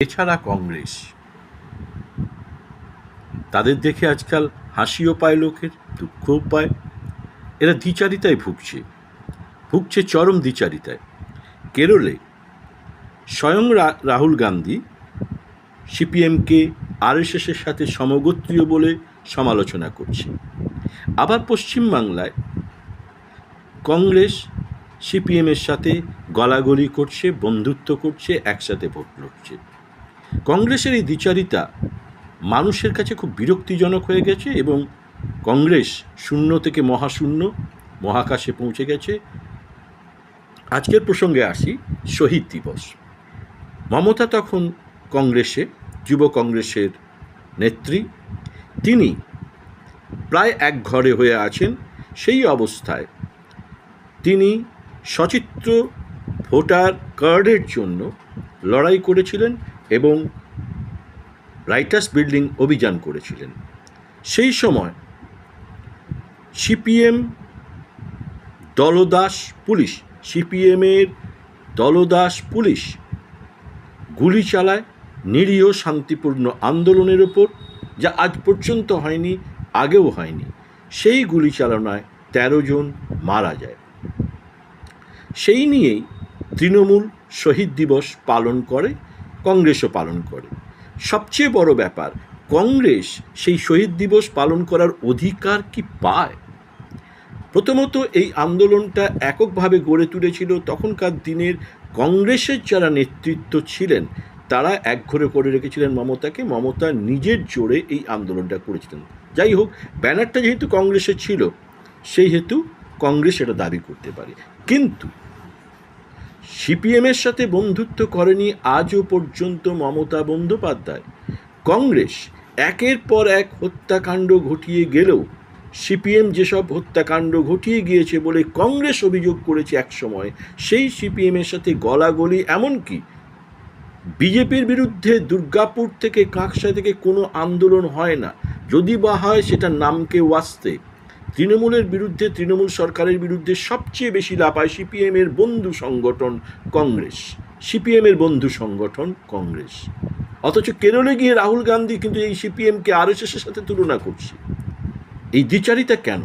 এছাড়া কংগ্রেস। তাদের দেখে আজকাল হাসিও পায় লোকের, দুঃখও পায়। এরা দ্বিচারিতায় ভুগছে। ভুগছে চরম দ্বিচারিতায়। কেরলে স্বয়ং রাহুল গান্ধী সিপিএমকে আরএসএসের সাথে সমগোত্রীয় বলে সমালোচনা করছে। আবার পশ্চিমবাংলায় কংগ্রেস সিপিএমের সাথে গলাগলি করছে, বন্ধুত্ব করছে, একসাথে ভোট লড়ছে। কংগ্রেসের এই দ্বিচারিতা মানুষের কাছে খুব বিরক্তিজনক হয়ে গেছে এবং কংগ্রেস শূন্য থেকে মহাশূন্য, মহাকাশে পৌঁছে গেছে। আজকের প্রসঙ্গে আসি, শহীদ দিবস। মমতা তখন কংগ্রেসে, যুব কংগ্রেসের নেত্রী। তিনি প্রায় এক ঘরে হয়ে আছেন, সেই অবস্থায়। তিনি সচিত্র ভোটার কার্ডের জন্য লড়াই করেছিলেন। এবং রাইটার্স বিল্ডিং অভিযান করেছিলেন। সেই সময় সিপিএম দলদাস পুলিশ সিপিএমের দলদাস পুলিশ গুলি চালায় নিরীহ শান্তিপূর্ণ আন্দোলনের ওপর, যা আজ পর্যন্ত হয়নি, আগেও হয়নি। সেই গুলি চালনায় তেরো জন মারা যায়। সেই নিয়েই তৃণমূল শহীদ দিবস পালন করে। কংগ্রেসও পালন করে। সবচেয়ে বড় ব্যাপার, কংগ্রেস সেই শহীদ দিবস পালন করার অধিকার কি পায়? প্রথমত এই আন্দোলনটা এককভাবে গড়ে তুলেছিল তখনকার দিনের কংগ্রেসের যারা নেতৃত্ব ছিলেন, তারা একঘরে করে রেখেছিলেন মমতাকে। মমতা নিজের জোরে এই আন্দোলনটা করেছিলেন। যাই হোক, ব্যানারটা যেহেতু কংগ্রেসের ছিল, সেই হেতু কংগ্রেস এটা দাবি করতে পারে। কিন্তু সিপিএমের সাথে বন্ধুত্ব করেনি আজও পর্যন্ত মমতা বন্দ্যোপাধ্যায়। কংগ্রেস একের পর এক হত্যাকাণ্ড ঘটিয়ে গেলেও সিপিএম যেসব হত্যাকাণ্ড ঘটিয়ে গিয়েছে বলে কংগ্রেস অভিযোগ করেছে একসময়, সেই সিপিএমের সাথে গলাগলি এমনকি বিজেপির বিরুদ্ধে দুর্গাপুর থেকে কাঁকসা থেকে কোনো আন্দোলন হয় না। যদি বা হয় সেটা নামকে ওয়াস্তে। তৃণমূলের বিরুদ্ধে, তৃণমূল সরকারের বিরুদ্ধে সবচেয়ে বেশি লাপায় সিপিএমের বন্ধু সংগঠন কংগ্রেস। সিপিএমের বন্ধু সংগঠন কংগ্রেস। অথচ কেরলে গিয়ে রাহুল গান্ধী কিন্তু এই সিপিএমকে আরএসএসের সাথে তুলনা করছে। এই দ্বিচারিতা কেন?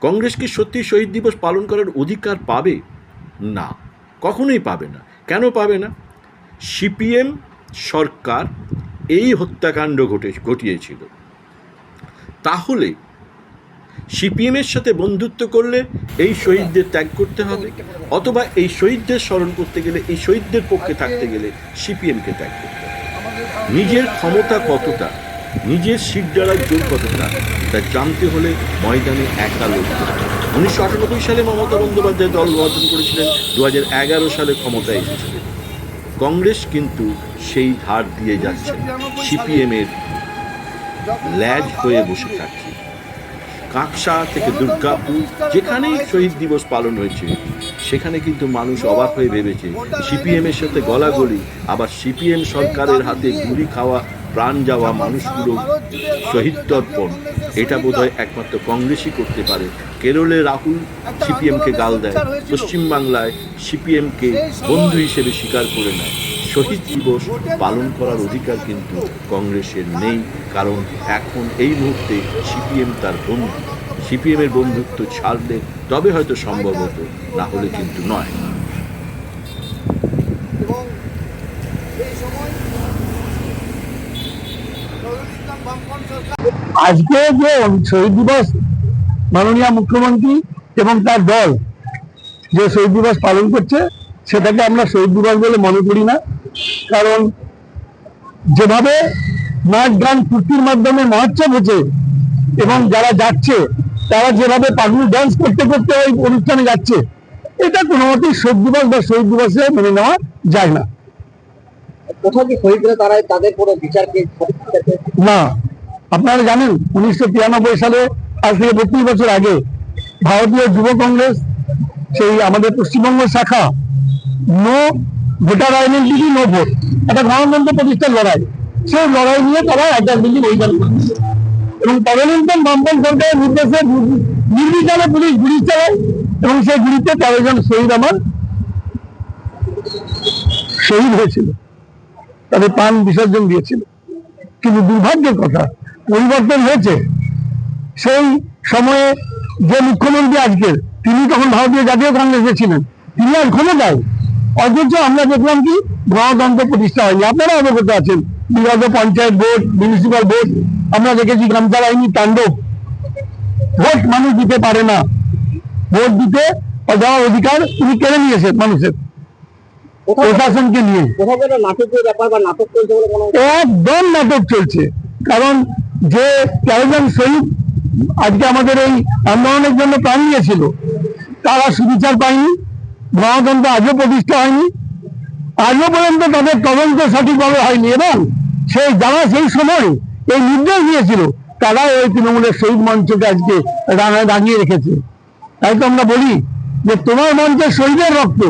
কংগ্রেস কি সত্যি শহীদ দিবস পালন করার অধিকার পাবে? না, কখনোই পাবে না। কেন পাবে না? সিপিএম সরকার এই হত্যাকাণ্ড ঘটে, ঘটিয়েছিল। তাহলে সিপিএমের সাথে বন্ধুত্ব করলে এই শহীদদের ত্যাগ করতে হবে, অথবা এই শহীদদের স্মরণ করতে গেলে, এই শহীদদের পক্ষে থাকতে গেলে সিপিএমকে ত্যাগ করতে হবে। নিজের ক্ষমতা কতটা, নিজের সিট দ্বারা জোর কতটা, তা জানতে হলে ময়দানে একা লড়তে উনিশশো আটানব্বই সালে মমতা বন্দ্যোপাধ্যায় দল গঠন করেছিলেন দু এগারো সালে ক্ষমতায় এসেছিলেন। কংগ্রেস কিন্তু সেই ধার দিয়ে যাচ্ছে সিপিএমের ল্যাজ হয়ে বসে থাকছে। কাঁকসা থেকে দুর্গাপুর যেখানেই শহীদ দিবস পালন হয়েছে, সেখানে কিন্তু মানুষ অবাক হয়ে ভেবেছে সিপিএমের সাথে গলাগলি, আবার সিপিএম সরকারের হাতে গুলি খাওয়া, প্রাণ যাওয়া মানুষগুলো শহীদ তর্পণ। এটা বোধহয় একমাত্র কংগ্রেসই করতে পারে। কেরলে রাহুল সিপিএমকে গাল দেয়, পশ্চিমবাংলায় সিপিএমকে বন্ধু হিসেবে স্বীকার করে নেয়। শহীদ দিবস পালন করার অধিকার কিন্তু কংগ্রেসের নেই কারণ এখন এই মুহূর্তে সিপিএম তার বন্ধু। সিপিএমের বন্ধুত্ব ছাড়লে তবে হয়তো সম্ভব হতো না হলে কিন্তু নয়। এবং সেই সময় আজকে যে শহীদ দিবস মাননীয় মুখ্যমন্ত্রী এবং তার দল যে শহীদ দিবস পালন করছে সেটাকে আমরা শহীদ দিবস বলে মনে করি না। কারণ যেভাবে নাচ গান ফুর্তির মাধ্যমে মহোৎসব হচ্ছে এবং যারা যাচ্ছে তারা যেভাবে পাগলু ডান্স করতে করতে ওই অনুষ্ঠানে যাচ্ছে এটা কোনো মতেই শোক দিবস বা শহীদ দিবসে মেনে নেওয়া যায় না। কোথাও কি শহীদরা তারা তাদের কোনো বিচারকে বিচারকে না। আপনারা জানেন উনিশশো তিরানব্বই সালে আজ থেকে বত্রিশ বছর আগে ভারতীয় যুব কংগ্রেস সেই আমাদের পশ্চিমবঙ্গ শাখা no voter identity no vote. একটা গণতন্ত্র প্রতিষ্ঠার লড়াই। সেই লড়াই নিয়ে তারা একটা বিল্ডিং অভিযান করেছে। এবং তদনীন্তন বামপন সরকারের নির্দেশে নির্বিচারে পুলিশ গুলি চালায় এবং সেই গুলিতে তেরো জন শহীদ আমার শহীদ হয়েছিল। তাদের প্রাণ বিসর্জন দিয়েছিল। কিন্তু দুর্ভাগ্যের কথা, পরিবর্তন হয়েছে। সেই সময়ে যে মুখ্যমন্ত্রী আজকের তিনি তখন ভারতীয় জাতীয় কংগ্রেসে ছিলেন। তিনি আর ক্ষমতায় অথচ আমরা দেখলাম কি গণতন্ত্র প্রতিষ্ঠা হয়নি। আপনারা অবগত আছেন। বিগত পঞ্চায়েত ভোট মিউনিসিপাল ভোট আমরা দেখেছি গামছা বাহিনী তাণ্ডব। ভোট মানুষ দিতে পারে না। ভোট দিতে দেওয়ার অধিকার তিনি কেড়ে নিয়েছেন মানুষের। প্রশাসনকে নিয়ে। নাটকের ব্যাপার বা নাটক চলছে একদম নাটক চলছে। কারণ যে তেরো জন শহীদ আজকে আমাদের এই আন্দোলনের জন্য প্রাণ নিয়েছিল তারা সুবিচার পায়নি। গণতন্ত্র আজও প্রতিষ্ঠা হয়নি আজও পর্যন্ত তাদের তদন্ত সঠিকভাবে হয়নি এবং সেই যারা সেই সময় এই নির্দেশ দিয়েছিল তারা ওই তৃণমূলের শহীদ মঞ্চকে আজকে রাঙায় দাঁড়িয়ে রেখেছে। তাই তো আমরা বলি যে তোমার মঞ্চে শহীদের রক্ত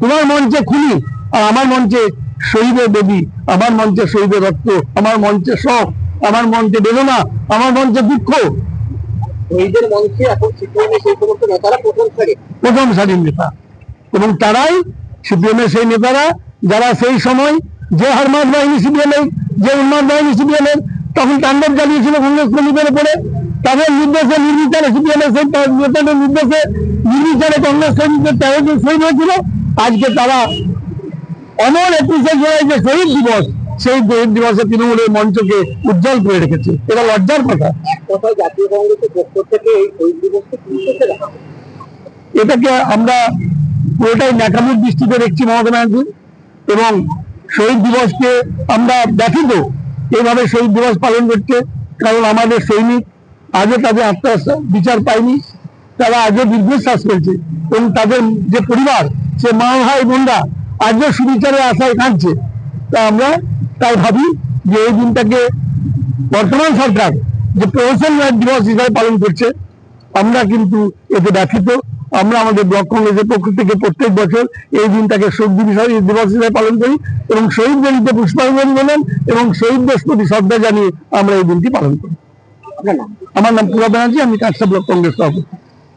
তোমার মঞ্চে খুলি আর আমার মঞ্চে শহীদের দেবী আমার মঞ্চে শহীদের রক্ত আমার মঞ্চে শখ আমার মঞ্চে বেদনা আমার মঞ্চে দুঃখ। শহীদের মঞ্চে এখন প্রথম সারি প্রথম সারির নেতা। এবং তারাই সিপিএমের সেই নেতারা যারা সেই সময় যে হারমাদ বাহিনী সিপিএমের যে উন্মাদ বাহিনী সিপিএমের তখন তাণ্ডব চালিয়েছিল কংগ্রেস কর্মীদের উপরে তাদের নির্দেশে নির্বিচারে সিপিএমের সেই নেতাদের নির্দেশে নির্বিচারে কংগ্রেস কর্মীদের তেরো জন শহীদ হয়েছিল আজকে তারা অমর একুশে জুলাই যে শহীদ দিবস সেই শহীদ দিবসে তৃণমূলের মঞ্চকে উজ্জ্বল করে রেখেছে এটা লজ্জার কথা জাতীয় কংগ্রেসের পক্ষ থেকে এই শহীদ দিবসকে? এটাকে আমরা পুরোটাই ন্যাকামুর দৃষ্টিতে দেখছি মমতা ব্যানার্জি। এবং শহীদ দিবসকে আমরা ব্যথিত এইভাবে শহীদ দিবস পালন করতে, কারণ আমাদের সৈনিক আজও তাদের আত্মার বিচার পায়নি, তারা আজও দীর্ঘশ্বাস ফেলছে এবং তাদের যে পরিবার, সে মা ভাই বোনরা আজও সুবিচারে আশায় কাঁদছে। তা আমরা তাই ভাবি যে এই দিনটাকে বর্তমান সরকার যে প্রহসন দিবস হিসাবে পালন করছে, আমরা কিন্তু এতে ব্যথিত। আমরা আমাদের ব্লক কংগ্রেসের পক্ষ থেকে প্রত্যেক বছর এই দিনটাকে শহীদ দিবস হিসেবে পালন করি এবং শহীদ গণিতে পুষ্পাঞ্জলি বলেন এবং শহীদ শহীদদের প্রতি শ্রদ্ধা জানিয়ে আমরা এই দিনটি পালন করি। আমার নাম পুরা ব্যানার্জি আমি কাঁচা ব্লক কংগ্রেস সভাপতি।